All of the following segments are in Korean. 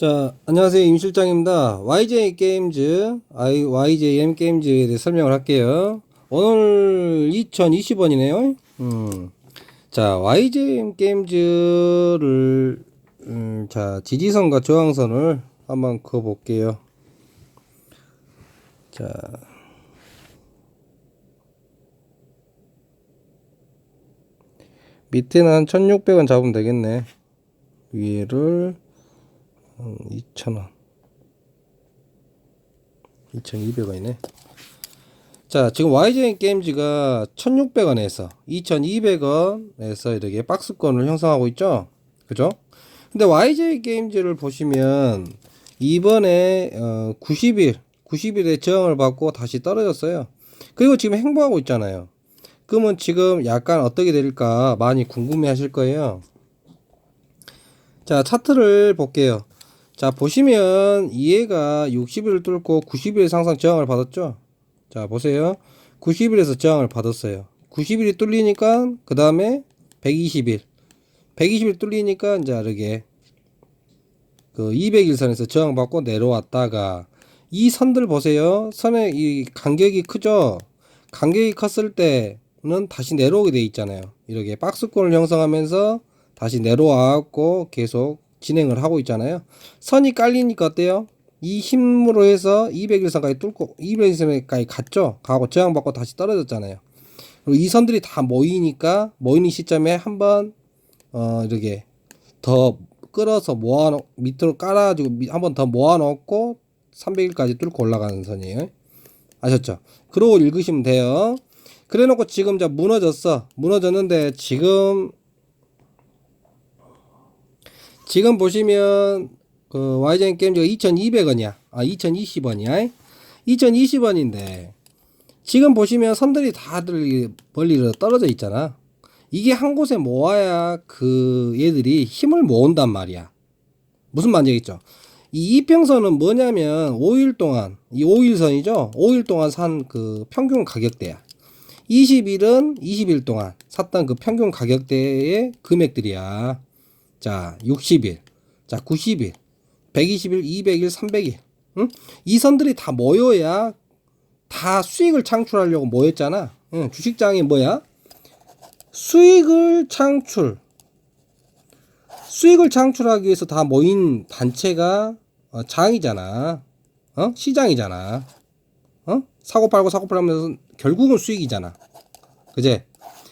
자, 안녕하세요. 임 실장입니다. YJ 게임즈, YJM 게임즈에 대해 설명을 할게요. 오늘 2020원이네요. 음. 자, YJM 게임즈를, 음, 자, 지지선과 저항선을 한번 그어볼게요. 자. 밑에는 한 1600원 잡으면 되겠네. 위에를 2,000원. 2,200원이네. 자, 지금 YJ 게임즈가 1,600원에서 2,200원에서 이렇게 박스권을 형성하고 있죠? 그죠? 근데 YJ 게임즈를 보시면 이번에 어 90일, 90일에 저항을 받고 다시 떨어졌어요. 그리고 지금 행보하고 있잖아요. 그러면 지금 약간 어떻게 될까 많이 궁금해 하실 거예요. 자, 차트를 볼게요. 자, 보시면 이해가 60일을 뚫고 90일 상상 저항을 받았죠? 자, 보세요. 90일에서 저항을 받았어요. 90일이 뚫리니까 그 다음에 120일. 120일 뚫리니까 이제 이렇게 그 200일선에서 저항 받고 내려왔다가 이 선들 보세요. 선의 이 간격이 크죠? 간격이 컸을 때는 다시 내려오게 돼 있잖아요. 이렇게 박스권을 형성하면서 다시 내려와갖고 계속 진행을 하고 있잖아요. 선이 깔리니까 어때요? 이 힘으로 해서 200일선까지 뚫고 200일선까지 갔죠. 가고 저항받고 다시 떨어졌잖아요. 그리고 이 선들이 다 모이니까 모이는 시점에 한번 어 이렇게 더 끌어서 모아 놓 밑으로 깔아가지고 한번 더 모아 놓고 300일까지 뚫고 올라가는 선이에요. 아셨죠? 그러고 읽으시면 돼요. 그래 놓고 지금 자 무너졌어. 무너졌는데 지금 지금 보시면 그 YJ 게임즈가 2,200원이야. 아 2,020원이야. 2,020원인데 지금 보시면 선들이 다들 멀리로 떨어져 있잖아. 이게 한 곳에 모아야 그 얘들이 힘을 모은단 말이야. 무슨 말인지겠죠? 이 이평선은 뭐냐면 5일 동안 이 5일선이죠. 5일 동안 산 그 평균 가격대야. 20일은 20일 동안 샀던 그 평균 가격대의 금액들이야. 자, 60일, 자, 90일, 120일, 200일, 300일. 응? 이 선들이 다 모여야 다 수익을 창출하려고 모였잖아. 응, 주식장이 뭐야? 수익을 창출. 수익을 창출하기 위해서 다 모인 단체가 어, 장이잖아. 어? 시장이잖아. 어? 사고 팔고 사고 팔면서 결국은 수익이잖아. 그제?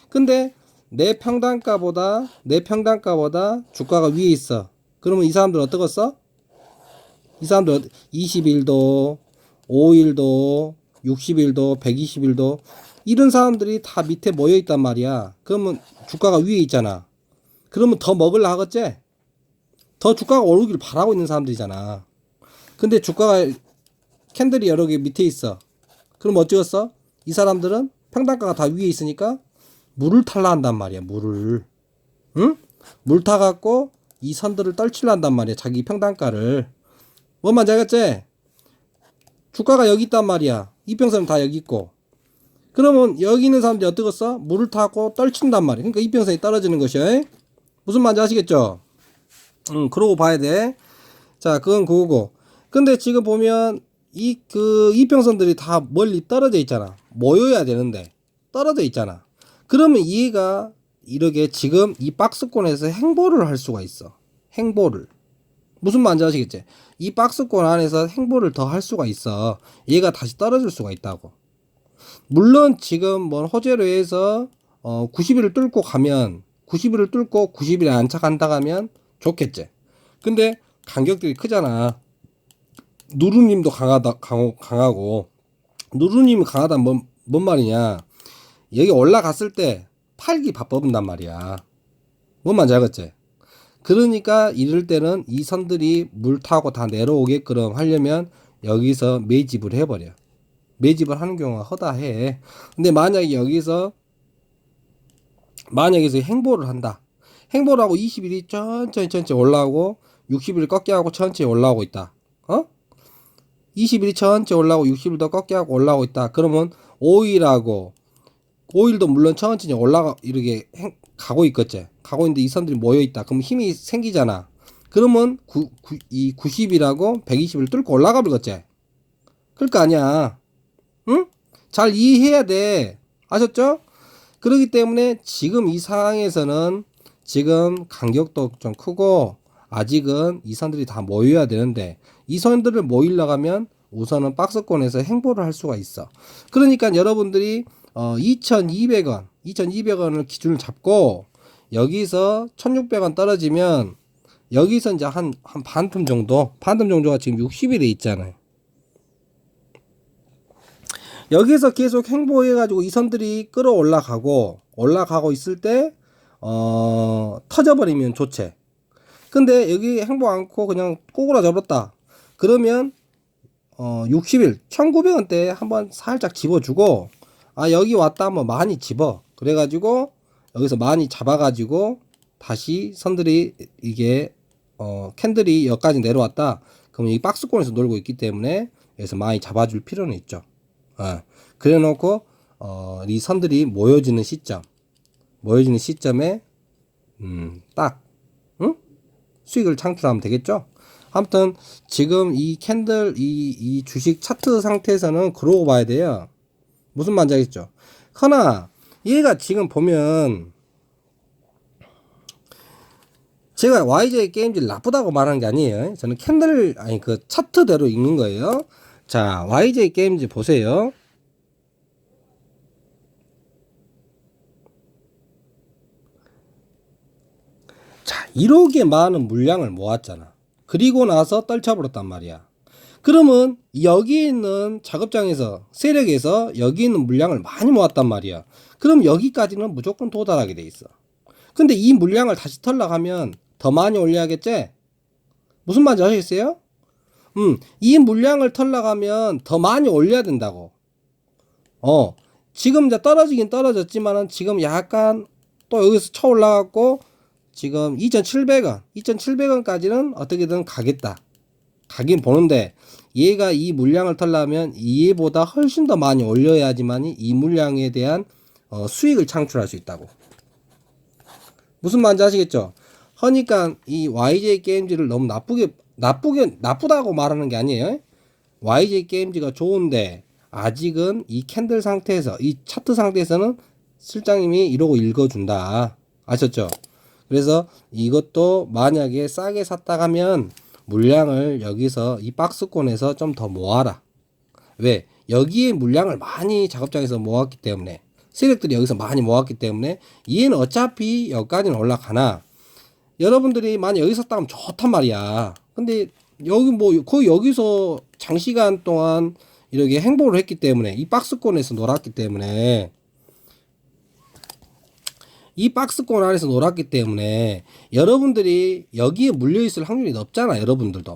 근데 내 평단가보다 내 평단가보다 주가가 위에 있어. 그러면 이 사람들 어떠겠어? 이 사람들 20일도 5일도 60일도 120일도 이런 사람들이 다 밑에 모여 있단 말이야. 그러면 주가가 위에 있잖아. 그러면 더 먹을라 하겠지? 더 주가가 오르기를 바라고 있는 사람들이잖아. 근데 주가가 캔들이 여러 개 밑에 있어. 그럼 어쩌겠어? 이 사람들은 평단가가 다 위에 있으니까 물을 탈라 한단 말이야, 물을. 응? 물 타갖고 이 선들을 떨칠라 한단 말이야, 자기 평단가를. 뭔 말인지 알겠지? 주가가 여기 있단 말이야. 이평선은 다 여기 있고. 그러면 여기 있는 사람들이 어떻겠어? 물을 타고 떨친단 말이야. 그러니까 이평선이 떨어지는 것이야. 무슨 말인지 아시겠죠? 응, 그러고 봐야 돼. 자, 그건 그거고. 근데 지금 보면 이 그 이평선들이 다 멀리 떨어져 있잖아. 모여야 되는데 떨어져 있잖아. 그러면 얘가 이렇게 지금 이 박스권에서 행보를 할 수가 있어. 행보를. 무슨 말인지 아시겠지? 이 박스권 안에서 행보를 더 할 수가 있어. 얘가 다시 떨어질 수가 있다고. 물론 지금 뭐 호재로 해서 어 90일을 뚫고 가면 90일을 뚫고 90일에 안착한다 가면 좋겠지. 근데 간격들이 크잖아. 누루님도 강하다 강, 강하고 누루님이 강하다 뭔, 뭔 말이냐? 여기 올라갔을 때 팔기 바빠본단 말이야. 뭔 말인지 알겠지? 그러니까 이럴 때는 이 선들이 물 타고 다 내려오게끔 하려면 여기서 매집을 해버려. 매집을 하는 경우가 허다해. 근데 만약에 여기서 만약에 여기서 행보를 한다. 행보를 하고 20일이 천천히 천천히 올라오고 60일 꺾게 하고 천천히 올라오고 있다. 어? 20일이 천천히 올라오고 60일 더 꺾게 하고 올라오고 있다. 그러면 5일하고 5일도 물론 천천히 올라가 이렇게 행, 가고 있겠지. 가고 있는데 이 선들이 모여 있다. 그럼 힘이 생기잖아. 그러면 구, 구, 이 90이라고 120을 뚫고 올라가 버렸지. 그럴 거 아니야. 응? 잘 이해해야 돼. 아셨죠? 그렇기 때문에 지금 이 상황에서는 지금 간격도 좀 크고 아직은 이 선들이 다 모여야 되는데 이 선들을 모이려고 하면 우선은 박스권에서 행보를 할 수가 있어. 그러니까 여러분들이 어 2,200원, 2,200원을 기준을 잡고 여기서 1,600원 떨어지면 여기서 이제 한, 한 반틈 정도, 반틈 정도가 지금 60이 돼 있잖아요. 여기서 계속 행보해가지고 이 선들이 끌어 올라가고, 올라가고 있을 때, 어, 터져버리면 좋지. 근데 여기 행보 않고 그냥 꼬꾸라져 버렸다. 그러면, 어, 60일, 1900원대 한번 살짝 집어주고, 아, 여기 왔다 한번 많이 집어. 그래가지고, 여기서 많이 잡아가지고, 다시 선들이 이게 어 캔들이 여기까지 내려왔다. 그러면 이 박스권에서 놀고 있기 때문에 여기서 많이 잡아줄 필요는 있죠. 어. 그래 놓고 어, 이 선들이 모여지는 시점, 모여지는 시점에 음, 딱 응? 수익을 창출하면 되겠죠. 아무튼 지금 이 캔들 이, 이 주식 차트 상태에서는 그러고 봐야 돼요. 무슨 말인지 알겠죠? 허나 얘가 지금 보면 제가 YJ 게임즈 나쁘다고 말하는 게 아니에요. 저는 캔들 아니 그 차트대로 읽는 거예요. 자, YJ 게임즈 보세요. 자, 1억의 많은 물량을 모았잖아. 그리고 나서 떨쳐버렸단 말이야. 그러면 여기 있는 작업장에서 세력에서 여기 있는 물량을 많이 모았단 말이야. 그럼 여기까지는 무조건 도달하게 돼 있어. 근데 이 물량을 다시 털러 가면 더 많이 올려야겠지? 무슨 말인지 아시겠어요? 음, 이 물량을 털러 가면 더 많이 올려야 된다고. 어, 지금 이제 떨어지긴 떨어졌지만은 지금 약간 또 여기서 쳐 올라갔고 지금 2,700원, 2,700원까지는 어떻게든 가겠다. 가긴 보는데 얘가 이 물량을 털려면 얘보다 훨씬 더 많이 올려야지만이 이 물량에 대한 어, 수익을 창출할 수 있다고. 무슨 말인지 아시겠죠? 하니까 이 YJ 게임즈를 너무 나쁘게 나쁘게 나쁘다고 말하는 게 아니에요. YJ 게임즈가 좋은데 아직은 이 캔들 상태에서 이 차트 상태에서는 실장님이 이러고 읽어준다. 아셨죠? 그래서 이것도 만약에 싸게 샀다 하면 물량을 여기서 이 박스권에서 좀 더 모아라. 왜? 여기에 물량을 많이 작업장에서 모았기 때문에 세력들이 여기서 많이 모았기 때문에 얘는 어차피 여기까지는 올라가나 여러분들이 만약 여기 샀다 하면 좋단 말이야. 근데 여기 뭐 거의 여기서 장시간 동안 이렇게 행보를 했기 때문에 이 박스권에서 놀았기 때문에 이 박스권 안에서 놀았기 때문에 여러분들이 여기에 물려 있을 확률이 높잖아 여러분들도.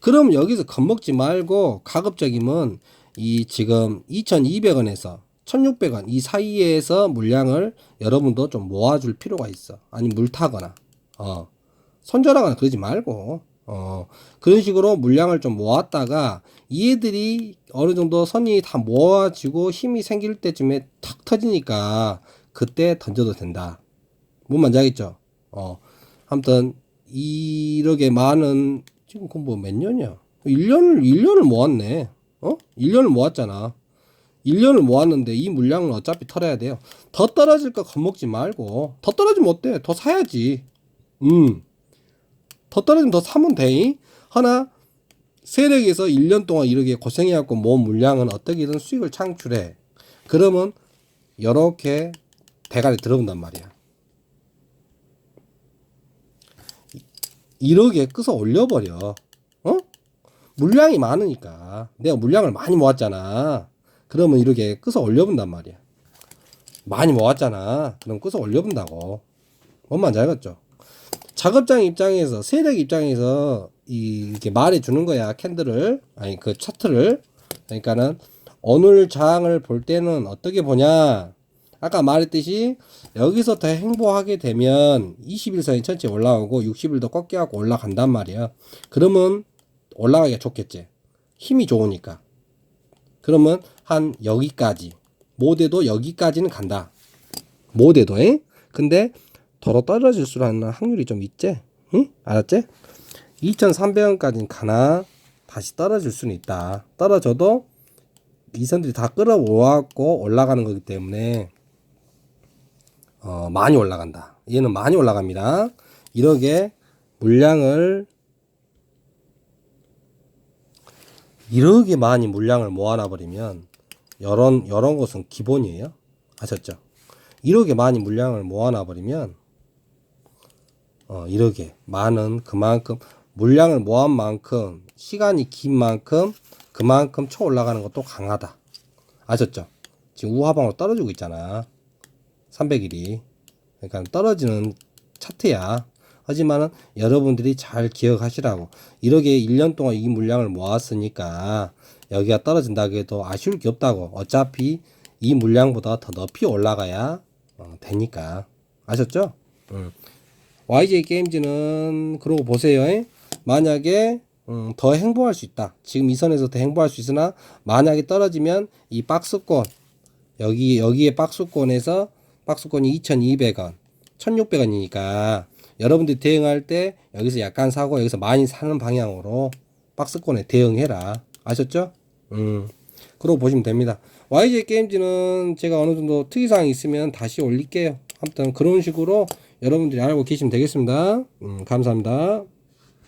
그럼 여기서 겁먹지 말고 가급적이면 이 지금 2200원에서 1600원 이 사이에서 물량을 여러분도 좀 모아줄 필요가 있어. 아니 물 타거나. 어. 손절하거나 그러지 말고. 어. 그런 식으로 물량을 좀 모았다가 얘들이 어느 정도 선이 다 모아지고 힘이 생길 때쯤에 탁 터지니까 그때 던져도 된다. 뭔 말인지 알겠죠? 어 아무튼 이렇게 많은 지금 그 뭐 몇 년이야? 1년을 1년을 모았네. 어? 1년을 모았잖아. 1년을 모았는데 이 물량은 어차피 털어야 돼요. 더 떨어질까 겁먹지 말고 더 떨어지면 어때? 더 사야지. 음. 더 떨어지면 더 사면 돼. 하나 세력에서 1년 동안 이렇게 고생해갖고 모은 물량은 어떻게든 수익을 창출해. 그러면 이렇게 대가리 들어온단 말이야. 1억에 끄서 올려버려. 어? 물량이 많으니까. 내가 물량을 많이 모았잖아. 그러면 이렇게 끄서 올려본단 말이야. 많이 모았잖아. 그럼 끄서 올려본다고. 뭔 말인지 알겠죠? 작업장 입장에서, 세력 입장에서 이- 이렇게 말해 주는 거야. 캔들을. 아니, 그 차트를. 그러니까는 오늘 장을 볼 때는 어떻게 보냐. 아까 말했듯이 여기서 더 행보하게 되면 21선이 천천히 올라오고 60일도 꺾여갖고 올라간단 말이야. 그러면 올라가기가 좋겠지. 힘이 좋으니까. 그러면 한 여기까지. 모대도 여기까지는 간다. 모대도, 에? 근데 더러 떨어질 수라는 확률이 좀 있지? 응? 알았지? 2,300원까지는 가나 다시 떨어질 수는 있다. 떨어져도 이 선들이 다 끌어모아갖고 올라가는 거기 때문에 어, 많이 올라간다. 얘는 많이 올라갑니다. 이렇게 물량을 이렇게 많이 물량을 모아놔 버리면 이런 이런 것은 기본이에요. 아셨죠? 이렇게 많이 물량을 모아놔 버리면 어, 이렇게 많은 그만큼 물량을 모은 만큼 시간이 긴 만큼 그만큼 쳐 올라가는 것도 강하다. 아셨죠? 지금 우하방으로 떨어지고 있잖아. 300일이. 그러니까 떨어지는 차트야. 하지만은 여러분들이 잘 기억하시라고. 이렇게 1년 동안 이 물량을 모았으니까 여기가 떨어진다고 해도 아쉬울 게 없다고. 어차피 이 물량보다 더 높이 올라가야 어, 되니까. 아셨죠? 음. YJ 게임즈는 그러고 보세요. 에? 만약에 음, 더 행보할 수 있다. 지금 이 선에서 더 행보할 수 있으나 만약에 떨어지면 이 박스권 여기 여기에 박스권에서 박스권이 2,200원, 1,600원이니까 여러분들이 대응할 때 여기서 약간 사고 여기서 많이 사는 방향으로 박스권에 대응해라. 아셨죠? 음. 그러고 보시면 됩니다. YJ 게임즈는 제가 어느 정도 특이사항이 있으면 다시 올릴게요. 아무튼 그런 식으로 여러분들이 알고 계시면 되겠습니다. 음, 감사합니다.